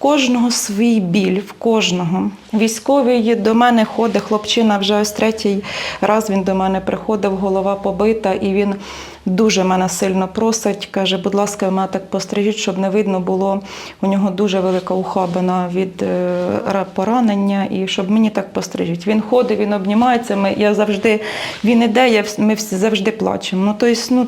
кожного свій біль, в кожного. Військовий до мене ходить, хлопчина вже ось третій раз він до мене приходив, голова побита, і він дуже мене сильно просить. Каже, будь ласка, мене так пострижіть, щоб не видно було. У нього дуже велика ухабина від е, поранення, і щоб мені так пострижіть. Він ходить, він обнімається. Ми, я завжди, він іде, я, ми всі завжди плачемо. Ну, тобто, ну,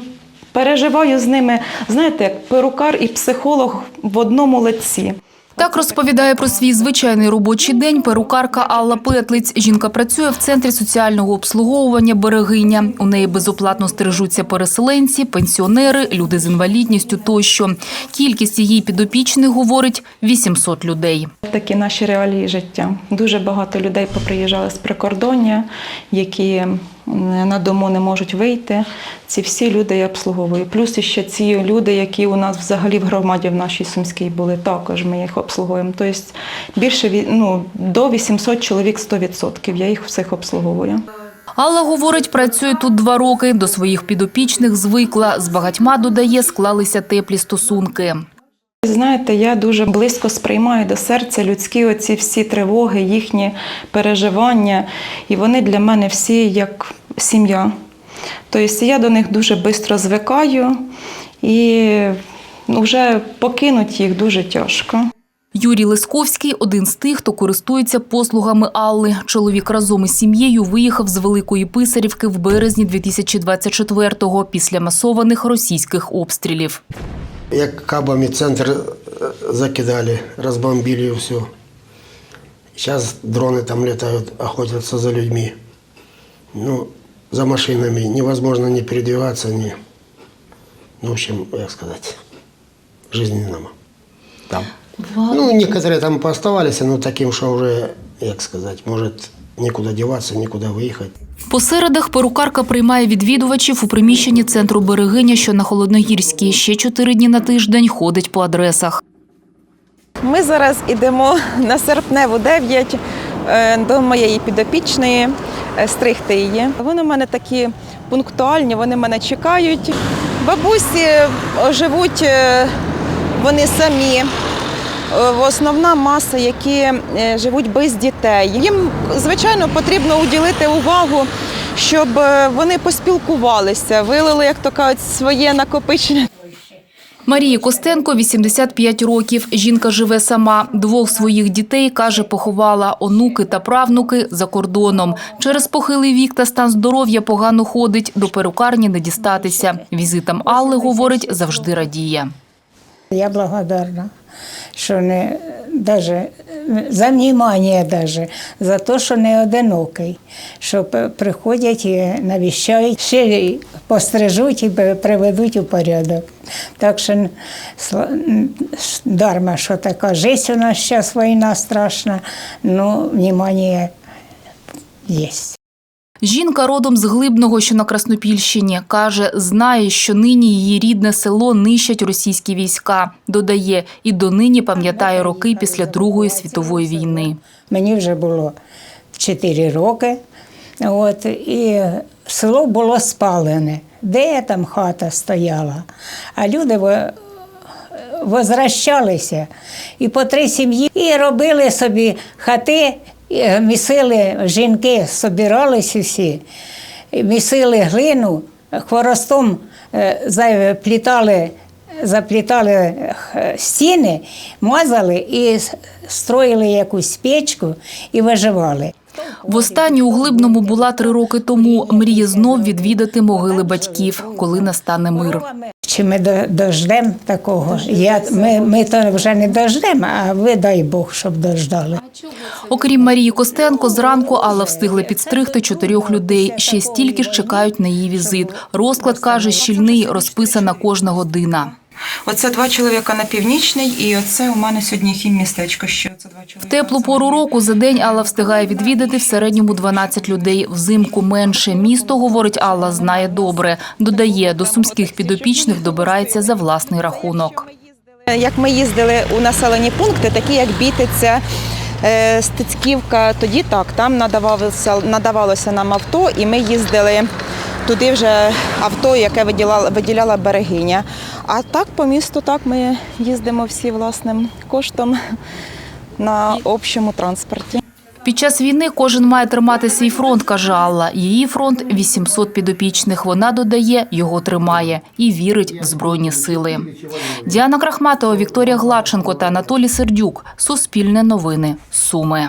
переживаю з ними, знаєте, як перукар і психолог в одному лиці. Так розповідає про свій звичайний робочий день перукарка Алла Петлиць. Жінка працює в центрі соціального обслуговування «Берегиня». У неї безоплатно стережуться переселенці, пенсіонери, люди з інвалідністю тощо. Кількість її підопічних, говорить, 800 людей. Такі наші реалії життя. Дуже багато людей поприїжджали з прикордоння, які на дому не можуть вийти. Ці всі люди я обслуговую. Плюс ще ці люди, які у нас взагалі в громаді в нашій Сумській були, також ми їх обслуговуємо. Тобто більше ну, до 800 чоловік 100%. Я їх всіх обслуговую. Алла, говорить, працює тут два роки. До своїх підопічних звикла. З багатьма, додає, склалися теплі стосунки. Знаєте, я дуже близько сприймаю до серця людські оці всі тривоги, їхні переживання, і вони для мене всі як сім'я. Тобто я до них дуже швидко звикаю і вже покинути їх дуже тяжко. Юрій Лисковський – один з тих, хто користується послугами Алли. Чоловік разом із сім'єю виїхав з Великої Писарівки в березні 2024-го після масованих російських обстрілів. Як кабами центр закидали, разбомбили и все. Сейчас дроны там летают, охотятся за людьми. Ну, за машинами. Невозможно ни передвигаться, ни... Ну, в общем, как сказать, жизненному. Там. Ну, некоторые там пооставались, но таким, что уже, как сказать, может никуда деваться, никуда выехать. По середах перукарка приймає відвідувачів у приміщенні центру «Берегиня», що на Холодногірській. Ще чотири дні на тиждень ходить по адресах. Ми зараз йдемо на серпневу 9 е, до моєї підопічної е, стригти її. Вони в мене такі пунктуальні, вони мене чекають. Бабусі е, живуть вони самі. Е, Основна маса, які е, живуть без дітей. Їм, звичайно, потрібно уділити увагу, щоб е, вони поспілкувалися, вилили, як то кажуть, своє накопичення Марії Костенко – 85 років. Жінка живе сама. Двох своїх дітей, каже, поховала. Онуки та правнуки за кордоном. Через похилий вік та стан здоров'я погано ходить. До перукарні не дістатися. Візитам Алли, говорить, завжди радіє. Я благодарна, що не даже за внимание даже, за те, що не одинокий, що приходять і навіщають, ще пострижуть і приведуть у порядок. Так що дарма, що така життя у нас зараз війна страшна, ну, внимание є. Жінка родом з Глибного, що на Краснопільщині. Каже, знає, що нині її рідне село нищать російські війська. Додає, і донині пам'ятає роки після Другої світової війни. Мені вже було 4 роки. От, і село було спалене. Де там хата стояла? А люди возвращалися і по три сім'ї і робили собі хати, місили жінки, собирались усі, місили глину, хворостом е, заплітали, заплітали е, стіни, мазали і строїли якусь печку і виживали. Востаннє у Глибному була три роки тому. Мріє знов відвідати могили батьків, коли настане мир. Чи ми до- дождемо такого? Я, ми, ми то вже не дождемо, а ви дай Бог, щоб дождали. Окрім Марії Костенко, зранку Алла встигла підстригти чотирьох людей. Ще стільки ж чекають на її візит. Розклад, каже, щільний, розписана кожна година. Оце два чоловіка на північний, і оце у мене сьогодні хіммістечко. Ще оце два В теплу пору року за день Алла встигає відвідати в середньому 12 людей. Взимку менше. Місто, говорить Алла, знає добре. Додає, до сумських підопічних добирається за власний рахунок. Як ми їздили у населені пункти, такі як Бітиця, е, Стецьківка, тоді так, там надавалося, надавалося нам авто, і ми їздили туди вже авто, яке виділяла, виділяла берегиня. А так по місту так ми їздимо всі власним коштом на общому транспорті. Під час війни кожен має тримати свій фронт, каже Алла. Її фронт 800 підопічних. Вона додає, його тримає і вірить в збройні сили. Діана Крахматова, Вікторія Гладченко та Анатолій Сердюк. Суспільне новини. Суми.